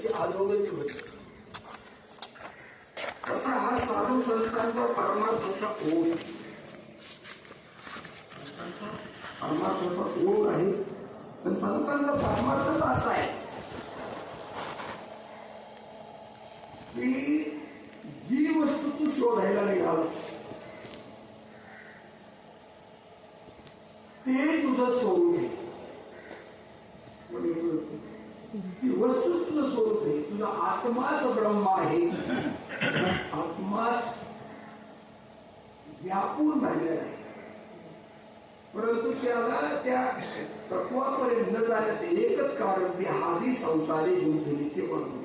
त्याची अधोगती होते. तसा हा साधू संतांचा परमार्थाचा ओढ परमार्थाचा ओढ आहे. पण संतांचा परमार्थच असा आहे. की जी वस्तू तू शोधायला निघालास ते तुझं सोडून घे म्हणजे ती वस्तू तुझं स्वरूप आहे तुझा आत्माच ब्रह्म आहे. आत्माच व्यापून राहिलेला आहे. परंतु त्याला त्या तत्वापर्यंत न जाण्याचे एकच कारण देहादी संसारी गुंतवणुकीचे वर्णन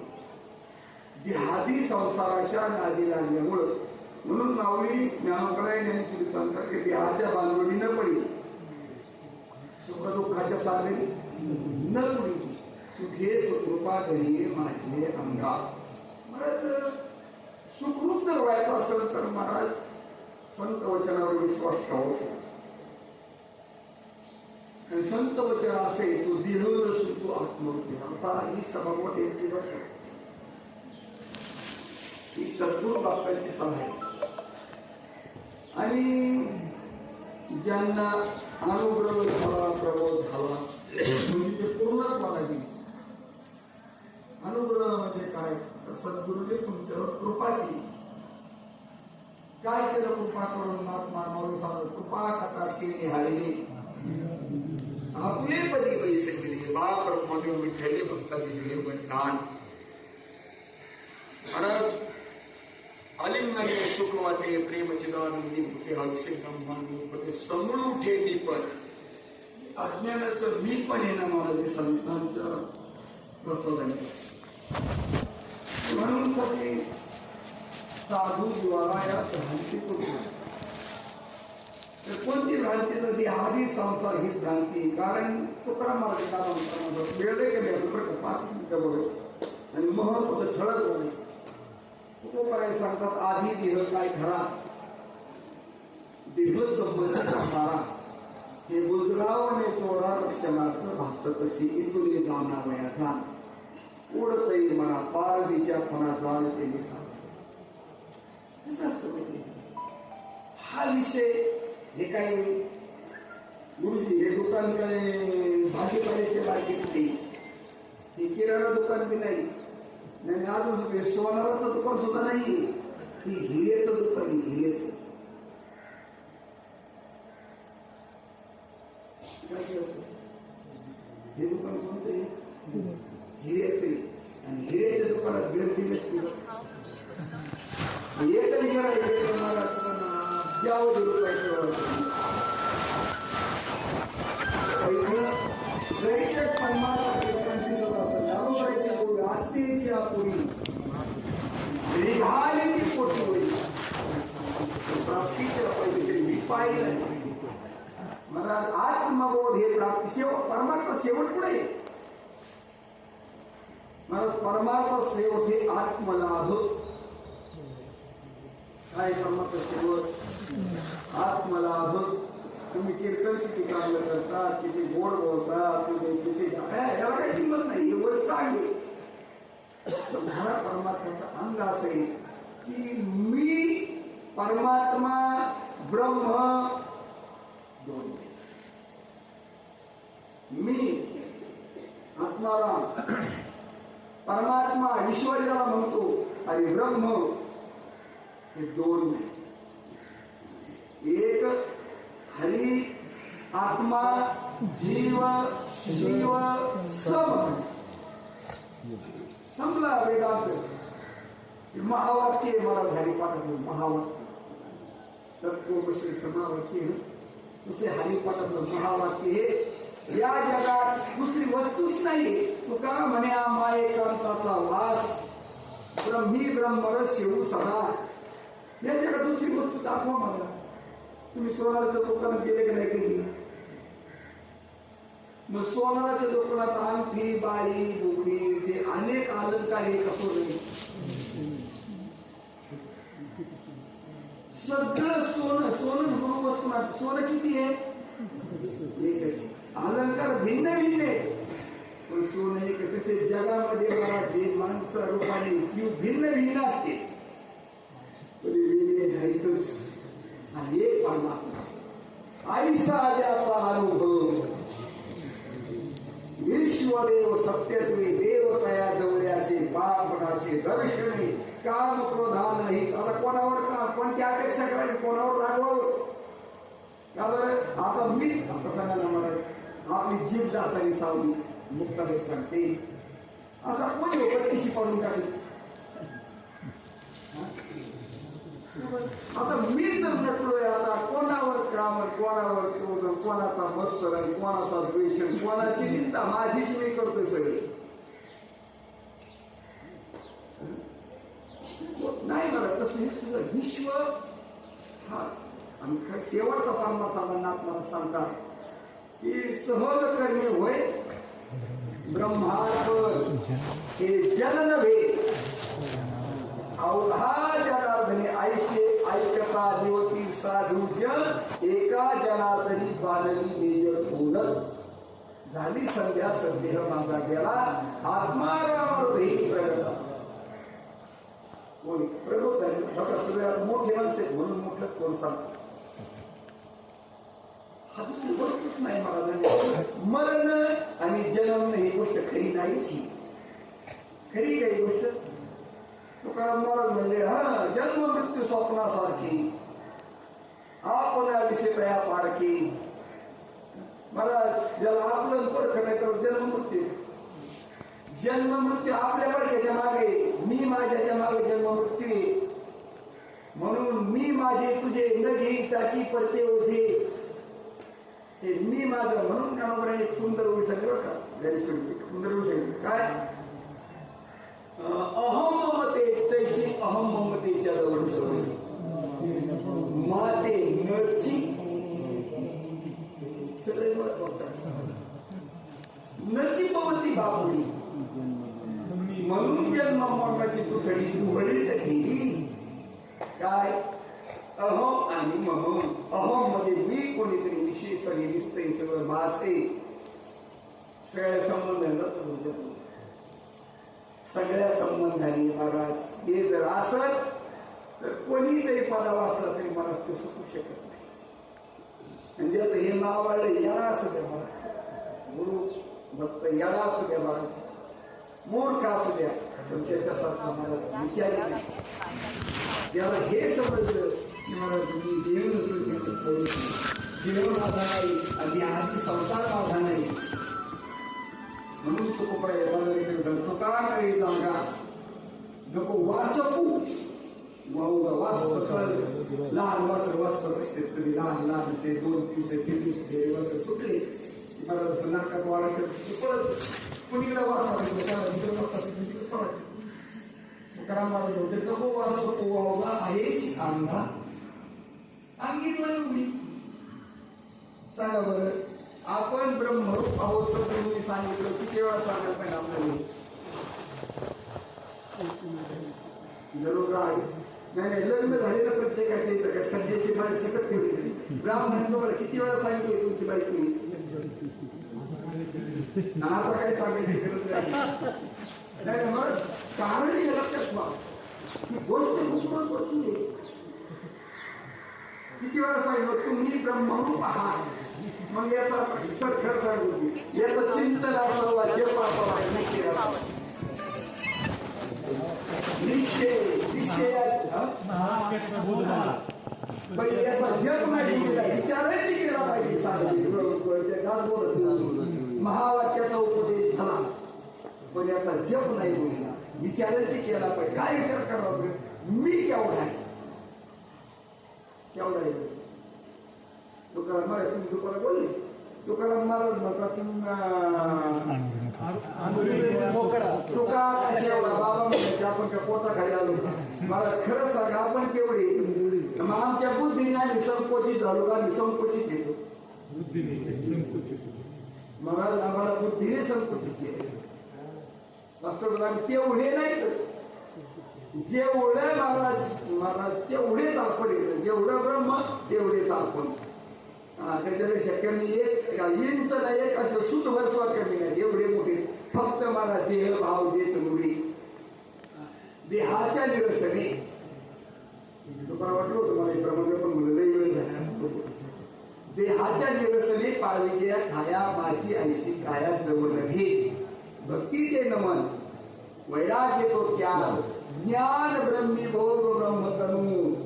देहादी संसाराच्या नादी लागल्यामुळं म्हणून माऊली ज्ञानोकराय यांची सांगतात की देहाच्या बांधवडी न पडली. सुखदुःखाच्या साधे न पडली. सुखे सुकृपा घडी माझे अंगा महाराज सुखरूप जर व्हायचं असेल तर महाराज संत वचनावर विश्वास ठेवू शकतो आणि संत वचन असे तो देह नसून तो आत्मरूपी आता ही सभागवत यांची गोष्ट ही सद्गुरु बापांची सभा आहे आणि ज्यांना अनुग्रह झाला प्रबोध झाला म्हणजे ते पूर्णच मला दिली. अनुग्रह म्हणजे काय? तर सद्गुरूने तुमच्यावर कृपा केली. काय केलं कृपा करून? महात्मा माणूस कृपा कटाक्षी निहाळली. आपले पदी पैसे दिले. बाप रखमाने विठ्ठले भक्तांनी दिले बलिदान खरंच अलिंगने सुख वाटे प्रेम चिदानंदी कुठे हौसे ब्रह्मांड समूळ उठे मी पण. अज्ञानाचं मी पण येणं ना मला ते संतांचं प्रसाद म्हणून सगळे साधू द्वारा या भ्रांती तर कोणती भ्रांती? तर ती आधी संसार ही भ्रांती. कारण तुकाराम महाराज काय म्हणतात गेले बरं पाच मिनिटं बोलायचं. आणि महत्वाचं ठळक बोलायचं. तुकोबाराय सांगतात आधी देह काय खरा? देह संबंधित सारा हे बुजगावने चोरा रक्षणार्थ भासत तशी इथुनी जाना वयाचा उडतई म्हणा पारदीच्या फणा जाणते मी सांगतो कसं असतं हा विषय हे काही गुरुजी हे दुकान काय भाजीपाल्याचे मार्केट नाही हे किराणा दुकान बी नाही. नाही अजून सोनाराचं दुकान सुद्धा नाही ही हिरेचं दुकान हिरेचं. पाहिजे तरी मी मला आत्मबोध हे प्राप्ती शेवट परमात्मा शेवट पुढे आहे. मला परमात्मा शेवट हे आत्मलाभ. काय परमात्मा शेवट? आत्मलाभ. तुम्ही कीर्तन किती चांगलं करता किती गोड बोलता तुम्ही किती याला काही किंमत नाही. एवढं चांगली हा परमात्म्याचा अंग असेल की मी परमात्मा ब्रह्म दोन। मी, आत्माराम। परमात्मा ईश्वर ज्याला म्हणतो, आणि ब्रह्म हे दोन नाही एक हरी आत्मा, जीव, शिव, सम. संपला वेदांत. महावाक्य मला हरिपाठातलं महावाक्य. तत्वश्री समावाक्य दुसरे हरिपाठातलं महावाक्य हे। या जगात दुसरी वस्तूच नाही तुका म्हणे आम्हा एकांताचा वास ब्रह्मी ब्रह्मर शिव सदा। या जगात दुसरी वस्तू दाखवा मला तुम्ही सोनाराच्या दुकानात गेले का नाही कधी मग सोनाराच्या दुकानात अंगठी बाळी बुगडी जे अनेक अलंकार हे कसो नाही सगळं सोनं सोनं म्हणून सोनं किती आहे? एकच अलंकार भिन्न भिन्न आहे पण सोनं एक तसे जगामध्ये मला जे मान जीव भिन्न भिन्न असते तरी वेगळे नाहीतच आणि एक परमात्मा आईसा ज्याचा अनुभव विश्वदेव सत्यत्वे देव तया जवळे असे बापणाचे दर्शने काम क्रोधान ही आता कोणावर का कोणती अपेक्षा करायची कोणावर रागवावं का बरं आता मी आता सांगा ना मला आपली जीभ जातानी चावली मुक्ता हे सांगते असा कोणी होतं कशी पडून टाकली. आता मी तर नटलोय आता कोणावर काम कोणावर क्रोध कोणाचा मत्सर आणि कोणाचा द्वेष कोणाची निंदा माझीच मी करतोय सगळी. नाही मला तसं हे सगळं विश्व हा आणि खरं सामना पारमाचा नाथ मला सांगतात. की सहज करणे होय? ब्रह्मांड हे जन नव्हे अवघा जनार्दने ऐसे ऐकता देवती साधू जन एका जनार्दनी बाणली निज बोलत झाली संध्या संदेह माझा गेला. आत्मारामृतही प्रगता. कोणी? प्रगत आहे. बघा मोठे माणसे म्हणून मोठं कोण सांगतो? हा नाही मला मरण आणि जन्म ही गोष्ट खरी नाहीच ही. खरी काही गोष्ट? तुकाराम महाराज म्हणले हा जन्म मृत्यू स्वप्नासारखी. आपण विषय पारखी. मला ज्याला आपलं परख नाही तर जन्म मृत्यू. जन्म मृत्यू आपल्या पडक्याच्या मागे. मी माझ्याच्या मागे जन्म मृत्यू. म्हणून मी माझे तुझे न घेई टाकी पत्ते ओझे. ते मी माझं म्हणून कामावर एक सुंदर होऊ शकले बरं का? Very सुंदर होऊ शकले. काय? अहम ममते तैशी अहम ममतेच्या जवळ सवय माते नरची. सगळे महत्वाचं नची पवती बाबडी म्हणून जन्म मरणाची तुथडी तर गेली काय? अहम आणि मग अहममध्ये म्हणजे मी कोणीतरी विशेष सगळे दिसतंय सगळं माझे सगळ्या संबंधांना सगळ्या संबंधांनी महाराज हे जर असत तर कोणीतरी पदावा असला तरी मला तो सुटू शकत नाही. म्हणजे आता हे मावाळलं याला असू द्या मला गुरु भक्त याला असू द्या मला मूर्ख असू द्या पण त्याच्यासारखा मला विचार याला हे समजलं. मला तुम्ही देव नसून देव माझा नाही आणि आधी संसार माझा नाही म्हणून तो तुका काही जागा नको वासपू वाहू वास लहान वासर वासर असते कधी लहान लहान असे दोन दिवसे तीन दिवसे वासर सुटले की मला जसं नाकात वाढ असेल पळत कुणीकडे वास इकडे वाजता तिकडे पळत तुकाराम महाराज नको वास आहेस सांगा बरं. आपण ब्रह्मरूप आहोत तर तुम्ही सांगितलं किती वेळा सांगत नाही आपल्याला. जरूर नाही नाही लग्न झालेलं प्रत्येकाच्या इथं काय सध्याची बाई सकट ठेवली ब्राह्मण तुम्हाला किती वेळा सांगितलं तुमची बायको आता काय सांगायची गरज नाही. नाही, मग कारण हे लक्षात ठेवा. ही गोष्ट खूप महत्वाची आहे किती वेळा सांगितलं तुम्ही ब्रह्मरूप आहात. मग याचा सर खरं सांगू याचं चिंतन असावा जप असावा निश्चय असावा निश्चय निश्चय पण याचा जप नाही विचारायची केला पाहिजे साधे बोलत महावाक्याचा उपदेश झाला. पण याचा जप नाही बोलला विचारायची केला पाहिजे. काय विचार करावा मी केवढा आहे? केवढा आहे? तुकाराम महाराज बोलले तुकाराम महाराज म्हणतात तुका बाबा म्हणायचे आपण का पोटा खायला आलो मला खरं सांगा आपण केवढे? मग आमच्या बुद्धीने आम्ही संकोचित झालो का? आम्ही संकोचित मग आम्हाला बुद्धीने संकुचित केले मास्टर आम्ही तेवढे नाहीत. जेवढं महाराज महाराज तेवढेच आपण येतं. जेवढं ब्रह्म तेवढेच आपण त्याच्यापेक्षा शक्य एक इंच नाही एक असं सुत स्वर कमी नाही एवढे मोठे. फक्त मला देह भाव देत मुली. देहाच्या निरसने. तुम्हाला वाटलं होतं मला प्रबंध पण म्हणलं लई वेळ झाला. देहाच्या निरसने पावित्या खाया माझी ऐशी काया जवळ नव्हे भक्ती ते नमन वैराग्य तो त्याग. ज्ञान ब्रह्मी भोग ब्रह्मतनु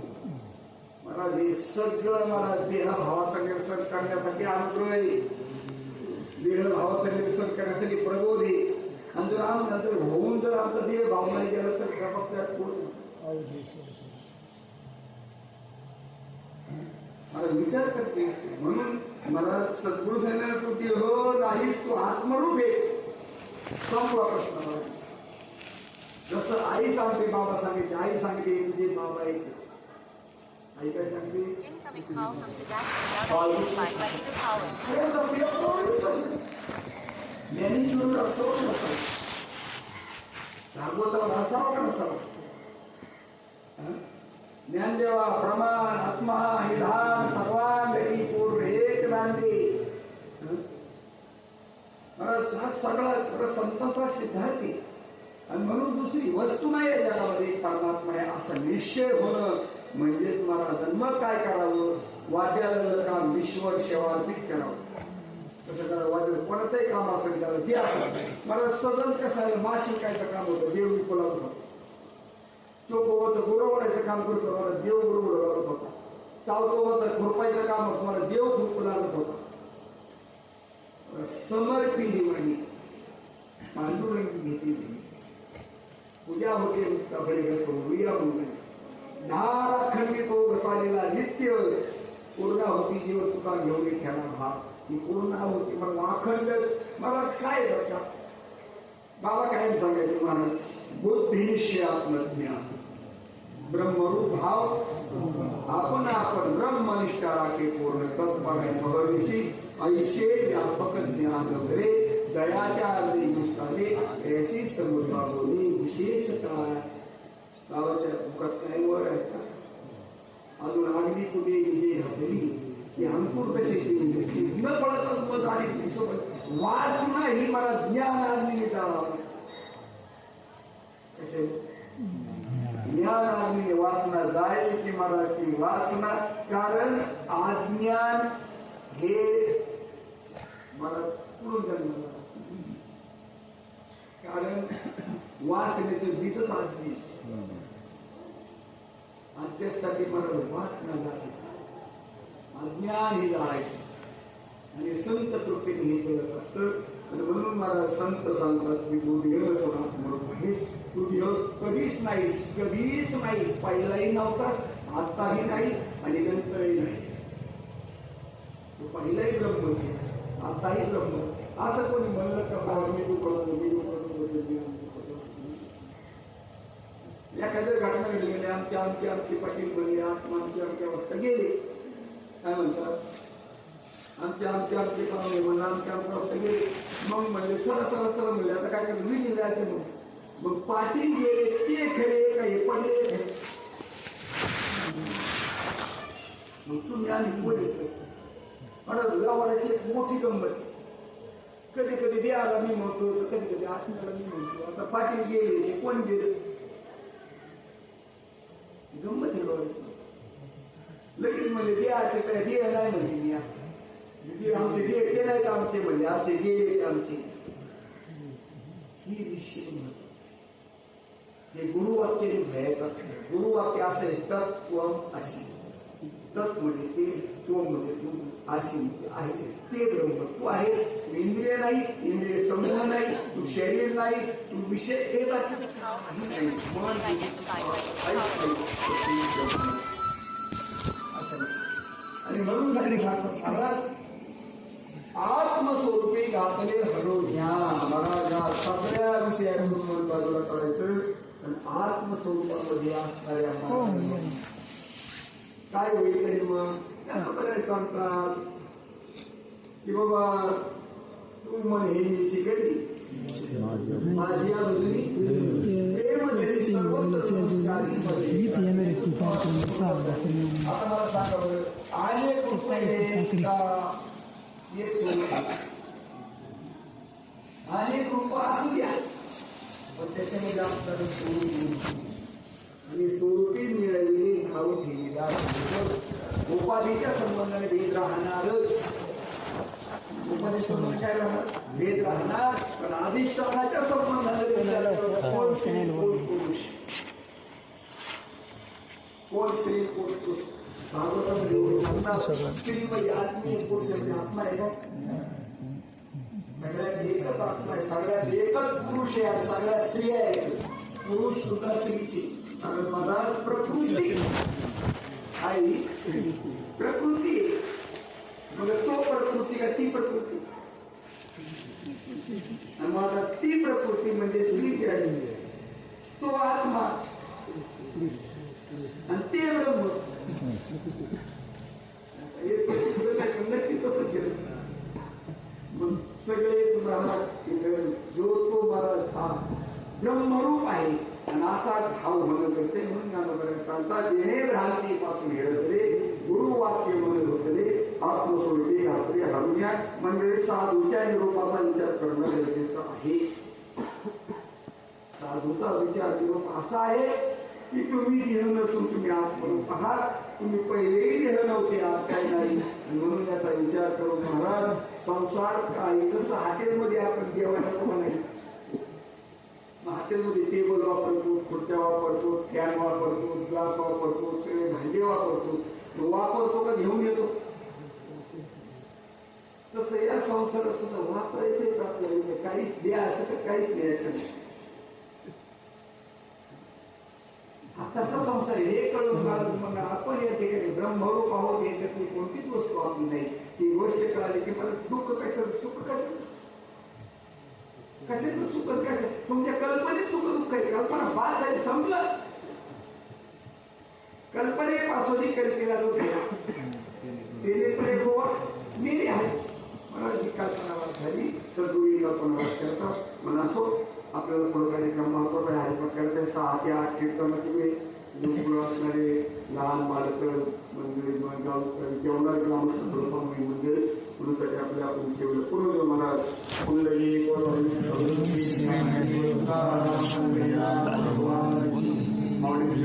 मला हे सगळं मला देह भावाचं निरसन करण्यासाठी अनुग्रह देह निरसन करण्यासाठी प्रबोध आणि जर आम नंतर होऊन जर आमचा देह भाव नाही गेला तर जबाबदार मला विचार करते म्हणून मला सद्गुरु सांगणार तू देह नाहीस तू आत्मरूप आहेस संपला प्रश्न मला जसं आई सांगते बाबा सांगितले आई सांगते तुझे बाबा येते आई सांगते Incoming call from असावं का नसावं ज्ञानदेवा प्रमाण आत्मा निधान सर्वांगती पूर्ण एक नांदे महाराज हा सगळा खरं संतांचा सिद्धांत आहे आणि म्हणून दुसरी वस्तू नाही आहे जगामध्ये एक परमात्मा आहे असा निश्चय होणं म्हणजेच महाराज मग काय करावं? वाद्याला काम विश्वर सेवा अर्पित करावं. कसं करावं वाद्य कोणतंही काम असं त्याला जे असं मला सदन कसं आहे माशी कायचं काम होतं देव विपुलात होता. चोख होतं गुरवण्याचं काम करतो मला देव गुरु लागत होता. चावतो खुरपायचं काम होतं मला देव खुरपू लागत होता. समर्पिली म्हणे पांडुरंगी घेतली पूजा होते असं उया म्हणून धार खंडित हो नित्य पूर्ण होती जीव तुका घेऊन ठेवा भाग ती पूर्ण होती मला अखंड मला काय बघा बाबा काय सांगायचे महाराज बुद्धिनिश्चय आत्मज्ञान ब्रह्मरूप भाव. आपण आपण ब्रह्मनिष्ठा राखे पूर्ण तत्पराय महर्षी ऐसे व्यापक ज्ञान भरे दयाच्या अर्धी दुष्टाले ऐशी समृद्धा बोली विशेष गावाच्या मुखात काही वर आहे का? अजून आगली कुठे विजय घातली की अंकुर कसे न पडतच मग आली हिशोब वासना ही मला ज्ञान आदमीने जावा कसे? ज्ञान आदमीने वासना जायली की मला ती वासना? कारण आज्ञान हे मला पुढून जन्मलं. कारण वासनेचं बीजच आज्ञा आणि त्यासाठी मला वासना जायचं अज्ञान हे जाळायचं. आणि संत कृतीने हे करत असतं. आणि म्हणून मला संत सांगतात की तू देह कोणात म्हणून आहेस तू देह कधीच नाहीस कधीच नाहीस. पहिलाही नव्हतास आताही नाही आणि नंतरही नाही तू पहिलाही ब्रह्म आहेस आताही ब्रह्म. असं कोणी म्हणलं का बाबा मी तू करतो मी तू मी तू करतो एखाद्या घटना घडली गेली आमचे आमचे आमचे पाटील बनले आत्मा आमची आमची अवस्था गेले. काय म्हणतात? आमचे आमचे आमचे पाहुणे म्हणलं आमच्या आमच्या अवस्था गेले. मग म्हणले चला चला चला म्हणले आता काय करतो विधी जायचं मग. मग पाटील गेले ते खरे का हे पडले खरे मग तुम्ही आम्ही बोलले म्हणत व्यवहाराची एक मोठी गंमत कधी कधी देहाला मी म्हणतो तर कधी कधी आत्म्याला मी म्हणतो. आता पाटील गेले कोण गेले? गंमत आहे बाबाची लगेच म्हणले देहाचे काय देह नाही म्हणले मी आता. दे आमचे देह ते नाही का आमचे म्हणले आमचे ते आमचे ही महत्व हे गुरुवाक्य घ्यायचं असतं गुरुवाक्य असं आहे तत्व अशी तत् म्हणजे ते तो म्हणजे तू अशी म्हणजे आहेस ते ब्रह्म तू आहेस इंद्रिय नाही इंद्रिय समूह नाही तू शरीर नाही तू विषय हे आणि म्हणून सांगतात महाराज आत्मस्वरूपी घातले हरो ह्या मला या सगळ्या विषयातून मन बाजूला करायचं आणि आत्मस्वरूपामध्ये असणाऱ्या माणसाला काय होईल तरी मग? सांगतात की बाबा तू मन हे नीची करी माझी या बाजूनी प्रेम जरी सर्वत्र संस्कारी मध्ये. आता मला सांगा बरं, अनेक रुपये का एक स्वरूप अनेक रूप असू द्या पण त्याच्यामध्ये आपल्याला स्वरूप येईल. आणि स्वरूपी मिळवलेली नाव ठेवीदार उपाधीच्या संबंधाने भेद राहणारच उपाधी संबंध काय राहणार भेद राहणार पण अधिष्ठानाच्या संबंधाने विचार करायचा. कोण स्त्री कोण पुरुष कोण स्त्री कोण पुरुष भागवतामध्ये एवढं म्हणतात, स्त्रीमध्ये आत्मीय पुरुषामध्ये आत्मा आहे का सगळ्यात एकच आत्मा आहे सगळ्यात एकच पुरुष आहे आणि सगळ्या स्त्रिया आहेत पुरुष सुद्धा स्त्रीची कारण पदार्थ प्रकृती आई प्रकृती आहे. मग तो प्रकृती का ती प्रकृती. आणि मग आता ती प्रकृती म्हणजे स्त्री जी आहे तो आत्मा. आणि ते ब्रह्म. हे तसं केलं नाही, पण नक्की तसं केलं मग सगळेच महाराज तिथे जो तो महाराज हा ब्रह्मरूप आहे. आणि असा भाव म्हणत होते म्हणून ज्ञानोबा सांगतात येणे भ्रांतीपासून हेरतले गुरु वाक्य म्हणत होते आत्मस्वरूपी घालून घ्याय मंडळी साधूच्या निरूपाचा विचार करणं गरजेचं आहे. साधूचा विचार निरूप असा आहे की तुम्ही देह नसून तुम्ही आत्मरूप आहात तुम्ही पहिलेही देह नव्हते आत काही नाही. म्हणून याचा विचार करून महाराज संसार काही जसं हॉटेलमध्ये आपण जेवायला कोण नाही हॉटेलमध्ये टेबल वापरतो खुर्च्या वापरतो फॅन वापरतो ग्लास वापरतो सगळे भांडे वापरतो. मग वापरतो का घेऊन येतो? तसं या संसारात सुद्धा वापरायचंच आपल्याला म्हणजे काहीच द्या असं तर काहीच द्यायचं नाही. तसा संसार आहे. हे कळून मला मग आपण या ठिकाणी ब्रह्मरूप आहोत याच्यातली कोणतीच वस्तू आपली नाही. ही गोष्ट कळाली की मला दुःख कसं सुख कसं? कशाचं सुख कसं? तुमच्या कल्पनेत सुख दुःख आहे. कल्पना बाद झाली संपलं. कल्पनेपासून कल्पना जो गेला तेने प्रेम गोवा मेरे आहे मला जी कल्पना वाद झाली वाद करतात म्हणून असो आपल्याला पुढे कार्यक्रम महत्त्वाचा आहे हरिप्रकारचे सहा ते आठ कीर्तनाचे वेळ पुढे असणारे लहान बालक मंडळी गाव जेवणार ग्रामसंघ मंडळी. म्हणून आपल्या आपण शेवट पूर्व महाराज. कुंडली माऊली